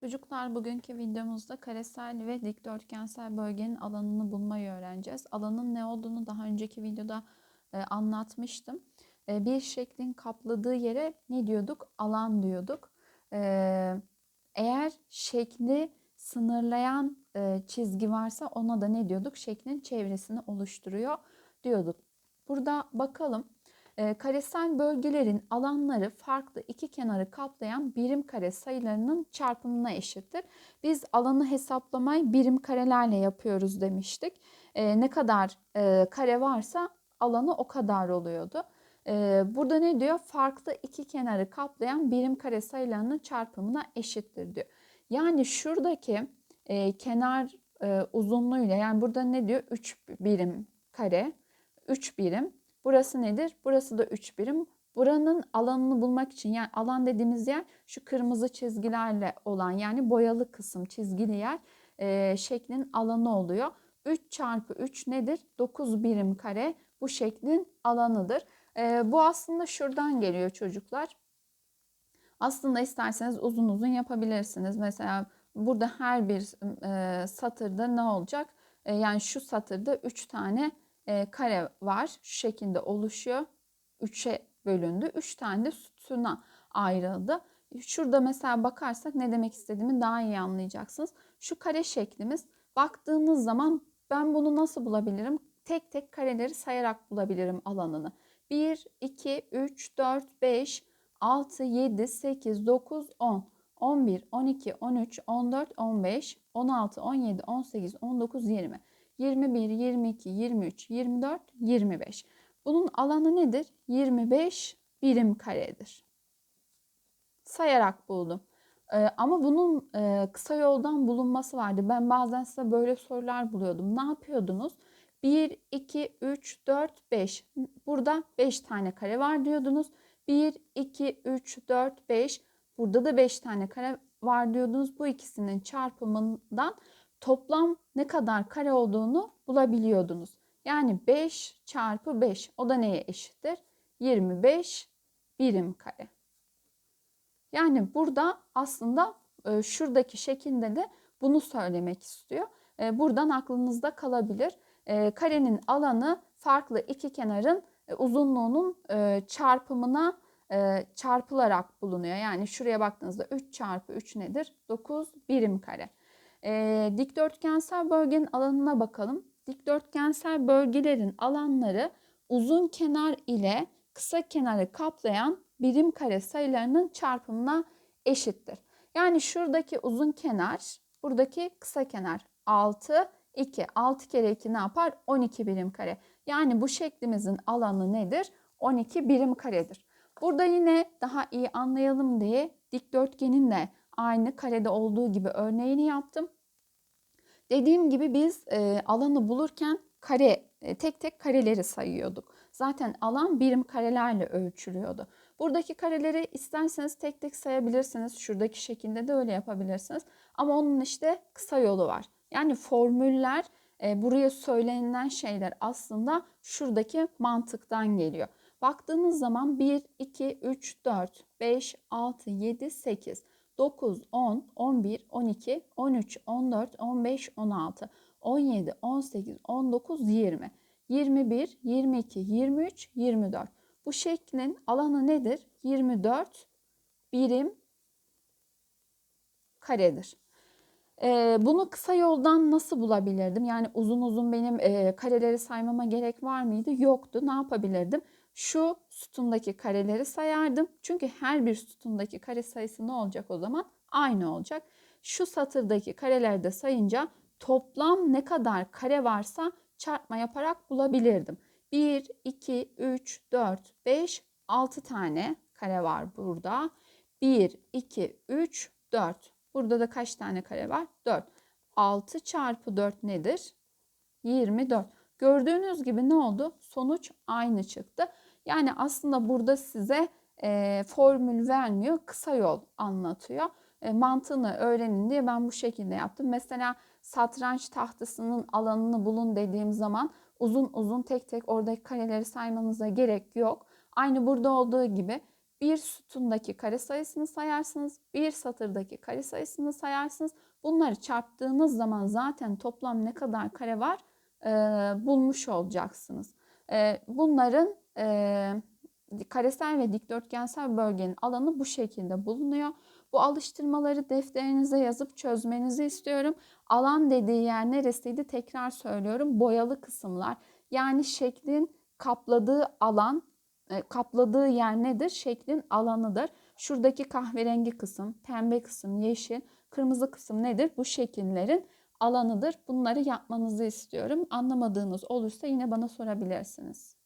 Çocuklar bugünkü videomuzda karesel ve dikdörtgensel bölgenin alanını bulmayı öğreneceğiz. Alanın ne olduğunu daha önceki videoda e, anlatmıştım. E, bir şeklin kapladığı yere ne diyorduk? Alan diyorduk. E, eğer şekli sınırlayan e, çizgi varsa ona da ne diyorduk? Şeklin çevresini oluşturuyor diyorduk. Burada bakalım. E, karesel bölgelerin alanları farklı iki kenarı kaplayan birim kare sayılarının çarpımına eşittir. Biz alanı hesaplamayı birim karelerle yapıyoruz demiştik. E, ne kadar e, kare varsa alanı o kadar oluyordu. E, burada ne diyor? Farklı iki kenarı kaplayan birim kare sayılarının çarpımına eşittir diyor. Yani şuradaki e, kenar e, uzunluğuyla yani burada ne diyor? 3 birim kare, 3 birim Burası nedir? Burası da 3 birim. Buranın alanını bulmak için yani alan dediğimiz yer şu kırmızı çizgilerle olan yani boyalı kısım çizgili yer e, şeklin alanı oluyor. 3 çarpı 3 nedir? 9 birim kare bu şeklin alanıdır. E, bu aslında şuradan geliyor çocuklar. Aslında isterseniz uzun uzun yapabilirsiniz. Mesela burada her bir e, satırda ne olacak? E, yani şu satırda 3 tane e, kare var. Şu şekilde oluşuyor. 3'e bölündü. 3 tane de sütuna ayrıldı. Şurada mesela bakarsak ne demek istediğimi daha iyi anlayacaksınız. Şu kare şeklimiz baktığınız zaman ben bunu nasıl bulabilirim? Tek tek kareleri sayarak bulabilirim alanını. 1, 2, 3, 4, 5, 6, 7, 8, 9, 10, 11, 12, 13, 14, 15, 16, 17, 18, 19, 20. 21, 22, 23, 24, 25. Bunun alanı nedir? 25 birim karedir. Sayarak buldum. Ee, ama bunun e, kısa yoldan bulunması vardı. Ben bazen size böyle sorular buluyordum. Ne yapıyordunuz? 1, 2, 3, 4, 5. Burada 5 tane kare var diyordunuz. 1, 2, 3, 4, 5. Burada da 5 tane kare var diyordunuz. Bu ikisinin çarpımından toplam ne kadar kare olduğunu bulabiliyordunuz. Yani 5 çarpı 5 o da neye eşittir? 25 birim kare. Yani burada aslında e, şuradaki şekilde de bunu söylemek istiyor. E, buradan aklınızda kalabilir. E, karenin alanı farklı iki kenarın uzunluğunun çarpımına çarpılarak bulunuyor. Yani şuraya baktığınızda 3 çarpı 3 nedir? 9 birim kare. E, dikdörtgensel bölgenin alanına bakalım. Dikdörtgensel bölgelerin alanları uzun kenar ile kısa kenarı kaplayan birim kare sayılarının çarpımına eşittir. Yani şuradaki uzun kenar, buradaki kısa kenar 6, 2. 6 kere 2 ne yapar? 12 birim kare. Yani bu şeklimizin alanı nedir? 12 birim karedir. Burada yine daha iyi anlayalım diye dikdörtgenin de aynı karede olduğu gibi örneğini yaptım. Dediğim gibi biz e, alanı bulurken kare e, tek tek kareleri sayıyorduk. Zaten alan birim karelerle ölçülüyordu. Buradaki kareleri isterseniz tek tek sayabilirsiniz. Şuradaki şekilde de öyle yapabilirsiniz. Ama onun işte kısa yolu var. Yani formüller e, buraya söylenilen şeyler aslında şuradaki mantıktan geliyor. Baktığınız zaman 1, 2, 3, 4, 5, 6, 7, 8. 9, 10, 11, 12, 13, 14, 15, 16, 17, 18, 19, 20, 21, 22, 23, 24. Bu şeklin alanı nedir? 24 birim karedir. Ee, bunu kısa yoldan nasıl bulabilirdim? Yani uzun uzun benim e, kareleri saymama gerek var mıydı? Yoktu. Ne yapabilirdim? şu sütundaki kareleri sayardım. Çünkü her bir sütundaki kare sayısı ne olacak o zaman? Aynı olacak. Şu satırdaki kareleri de sayınca toplam ne kadar kare varsa çarpma yaparak bulabilirdim. 1, 2, 3, 4, 5, 6 tane kare var burada. 1, 2, 3, 4. Burada da kaç tane kare var? 4. 6 çarpı 4 nedir? 24. Gördüğünüz gibi ne oldu? Sonuç aynı çıktı. Yani aslında burada size e, formül vermiyor, kısa yol anlatıyor. E, mantığını öğrenin diye ben bu şekilde yaptım. Mesela satranç tahtasının alanını bulun dediğim zaman uzun uzun tek tek oradaki kareleri saymanıza gerek yok. Aynı burada olduğu gibi bir sütundaki kare sayısını sayarsınız, bir satırdaki kare sayısını sayarsınız. Bunları çarptığınız zaman zaten toplam ne kadar kare var e, bulmuş olacaksınız. E, bunların e, karesel ve dikdörtgensel bölgenin alanı bu şekilde bulunuyor. Bu alıştırmaları defterinize yazıp çözmenizi istiyorum. Alan dediği yer neresiydi? Tekrar söylüyorum. Boyalı kısımlar. Yani şeklin kapladığı alan, e, kapladığı yer nedir? Şeklin alanıdır. Şuradaki kahverengi kısım, pembe kısım, yeşil, kırmızı kısım nedir? Bu şekillerin alanıdır. Bunları yapmanızı istiyorum. Anlamadığınız olursa yine bana sorabilirsiniz.